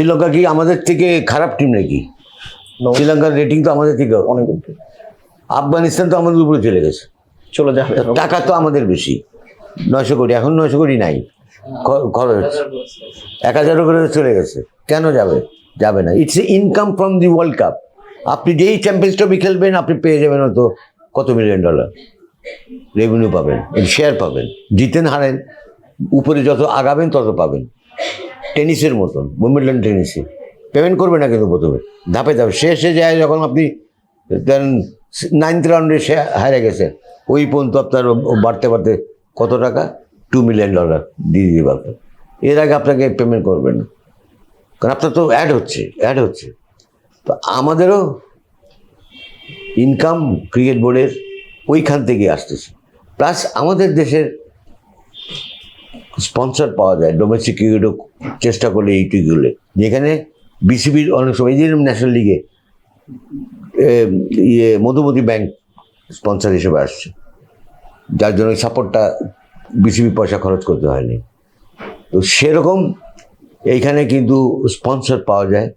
শ্রীলঙ্কা কি আমাদের থেকে খারাপ টিম নাকি? শ্রীলঙ্কার রেটিং তো আমাদের থেকে অনেক আফগানিস্তান তো আমাদের উপরে চলে গেছে। চলে যাবে। টাকা তো আমাদের বেশি। নয়শো কোটি এখন নয়শো কোটি নাই। খরচ। এক হাজারও করে চলে গেছে। কেন যাবে? যাবে না। It's income from the world cup আপনি যেই চ্যাম্পিয়ন্স ট্রফি খেলবেন আপনি পেয়ে যাবেন হয়তো কত মিলিয়ন ডলার রেভিনিউ পাবেন শেয়ার পাবেন। জিতেন হারেন। উপরে যত আগাবেন তত পাবেন। টেনিসের মতন উইম্বলডন টেনিসে। পেমেন্ট করবে না কিন্তু প্রথমে। ধাপে ধাপে শেষে যায় যখন আপনি দেন নাইনথ রাউন্ডে সে হারে গেছে। ওই পর্যন্ত আপনার বাড়তে বাড়তে কত টাকা? টু মিলিয়ন ডলার দিয়ে দিয়ে পাবেন এর আগে আপনাকে পেমেন্ট করবেন না। কারণ আপনার তো অ্যাড হচ্ছে অ্যাড হচ্ছে। তো আমাদেরও ইনকাম ক্রিকেট বোর্ডের ওইখান থেকে আসতেছে। প্লাস আমাদের দেশের স্পন্সর পাওয়া যায় ডোমেস্টিক ক্রিকেটও চেষ্টা করলে এইটুকুগুলো যেখানে বিসিবির অনেক সময়, এই যে ন্যাশনাল লিগে ইয়ে মধুমতি ব্যাংক স্পন্সর হিসেবে আসছে। যার জন্য সাপোর্টটা বিসিবি পয়সা খরচ করতে হয়নি। তো সেরকম এইখানে কিন্তু স্পন্সর পাওয়া যায়,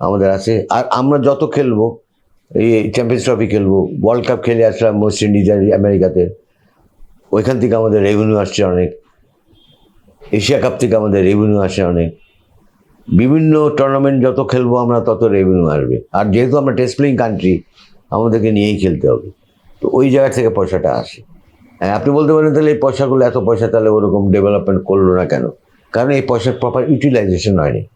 আমাদের আছে। আর আমরা যত খেলব, এই চ্যাম্পিয়ন্স ট্রফি খেলব ওয়ার্ল্ড কাপ খেলে আসলাম ওয়েস্ট ইন্ডিজ আমেরিকাতে ওইখান থেকে আমাদের রেভিনিউ আসছে অনেক। এশিয়া কাপ থেকে আমাদের রেভিনিউ আসে অনেক। বিভিন্ন টুর্নামেন্ট যত খেলব আমরা, তত রেভিনিউ আসবে। আর যেহেতু আমরা টেস্ট প্লেইং কান্ট্রি আমাদেরকে নিয়েই খেলতে হবে। তো ওই জায়গা থেকে পয়সাটা আসে। হ্যাঁ আপনি বলতে পারেন তাহলে এই পয়সাগুলো, এত পয়সা তাহলে ওরকম ডেভেলপমেন্ট করল না কেন? কারণ এই পয়সার প্রপার ইউটিলাইজেশন হয়নি।